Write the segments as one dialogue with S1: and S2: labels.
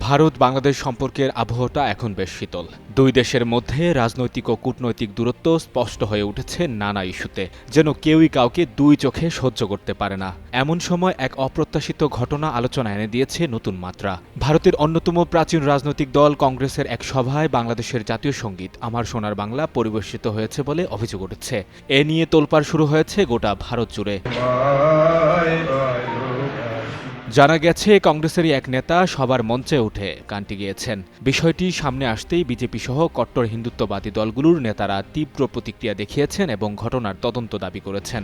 S1: ভারত বাংলাদেশ সম্পর্কের আবহাওয়াটা এখন বেশ শীতল। দুই দেশের মধ্যে রাজনৈতিক ও কূটনৈতিক দূরত্ব স্পষ্ট হয়ে উঠেছে নানা ইস্যুতে, যেন কেউই কাউকে দুই চোখে সহ্য করতে পারে না। এমন সময় এক অপ্রত্যাশিত ঘটনা আলোচনা এনে দিয়েছে নতুন মাত্রা। ভারতের অন্যতম প্রাচীন রাজনৈতিক দল কংগ্রেসের এক সভায় বাংলাদেশের জাতীয় সংগীত, আমার সোনার বাংলা, পরিবেশিত হয়েছে বলে অভিযোগ উঠেছে। এ নিয়ে তোলপাড় শুরু হয়েছে গোটা ভারত জুড়ে। জানা গেছে, কংগ্রেসেরই এক নেতা সবার মঞ্চে উঠে গানটি গিয়েছেন। বিষয়টি সামনে আসতেই বিজেপি সহ কট্টর হিন্দুত্ববাদী দলগুলোর নেতারা তীব্র প্রতিক্রিয়া দেখিয়েছেন এবং ঘটনার তদন্ত দাবি করেছেন।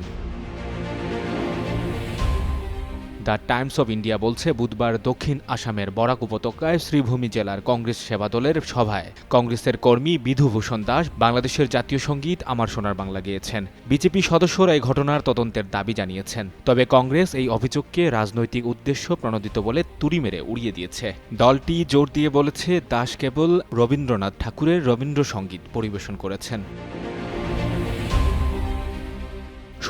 S1: দ্য টাইমস অব ইন্ডিয়া বলছে, বুধবার দক্ষিণ আসামের বরাক উপত্যকায় শ্রীভূমি জেলার কংগ্রেস সেবা দলের সভায়। কংগ্রেসের কর্মী বিধুভূষণ দাস বাংলাদেশের জাতীয় সংগীত আমার সোনার বাংলা গেয়েছেন। বিজেপি সদস্যরা এই ঘটনার তদন্তের দাবি জানিয়েছেন। তবে কংগ্রেস এই অভিযোগকে রাজনৈতিক উদ্দেশ্য প্রণোদিত বলে তুড়ি মেরে উড়িয়ে দিয়েছে। দলটি জোর দিয়ে বলেছে, দাস কেবল রবীন্দ্রনাথ ঠাকুরের রবীন্দ্রসঙ্গীত পরিবেশন করেছেন।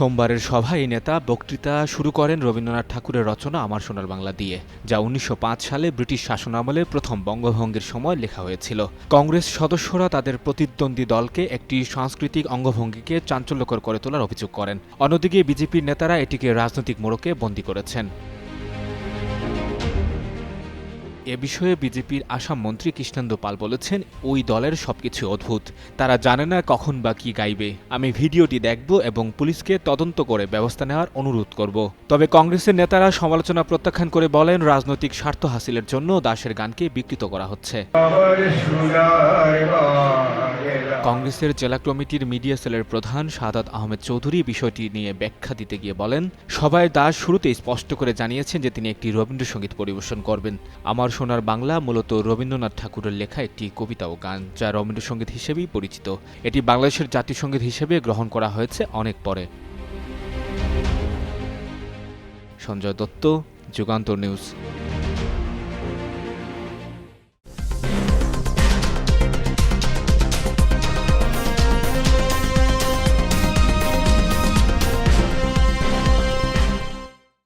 S1: সোমবারের সভায় নেতা বক্তৃতা শুরু করেন রবীন্দ্রনাথ ঠাকুরের রচনা আমার সোনার বাংলা দিয়ে, যা উনিশশো পাঁচ সালে ব্রিটিশ শাসনামলে প্রথম বঙ্গভঙ্গের সময় লেখা হয়েছিল। কংগ্রেস সদস্যরা তাদের প্রতিদ্বন্দ্বী দলকে একটি সাংস্কৃতিক অঙ্গভঙ্গিকে চাঞ্চল্যকর করে তোলার অভিযোগ করেন। অন্যদিকে বিজেপির নেতারা এটিকে রাজনৈতিক মোড়কে বন্দী করেছেন। এ বিষয়ে বিজেপির আসাম মন্ত্রী কৃষ্ণেন্দু পাল বলেছেন, ওই দলের সবকিছু অদ্ভুত। তারা জানে না কখন বা কি গাইবে। আমি ভিডিওটি দেখব এবং পুলিশকে তদন্ত করে ব্যবস্থা নেওয়ার অনুরোধ করব। তবে কংগ্রেসের নেতারা সমালোচনা প্রত্যাখ্যান করে বলেন, রাজনৈতিক স্বার্থ হাসিলের জন্য দাসের গানকে বিকৃত করা হচ্ছে। কংগ্রেসের জেলা কমিটির মিডিয়া সেলের প্রধান সাদাত আহমেদ চৌধুরী বিষয়টি নিয়ে ব্যাখ্যা দিতে গিয়ে বলেন সবাই দাস শুরুতেই স্পষ্ট করে জানিয়েছেন যে তিনি একটি রবীন্দ্রসঙ্গীত পরিবেশন করবেন। আমার সোনার বাংলা মূলত রবীন্দ্রনাথ ঠাকুরের লেখা একটি কবিতা ও গান, যা রবীন্দ্রসঙ্গীত হিসেবেই পরিচিত। এটি বাংলাদেশের জাতীয় সংগীত হিসেবে গ্রহণ করা হয়েছে অনেক পরে। সঞ্জয় দত্ত, যুগান্তর নিউজ।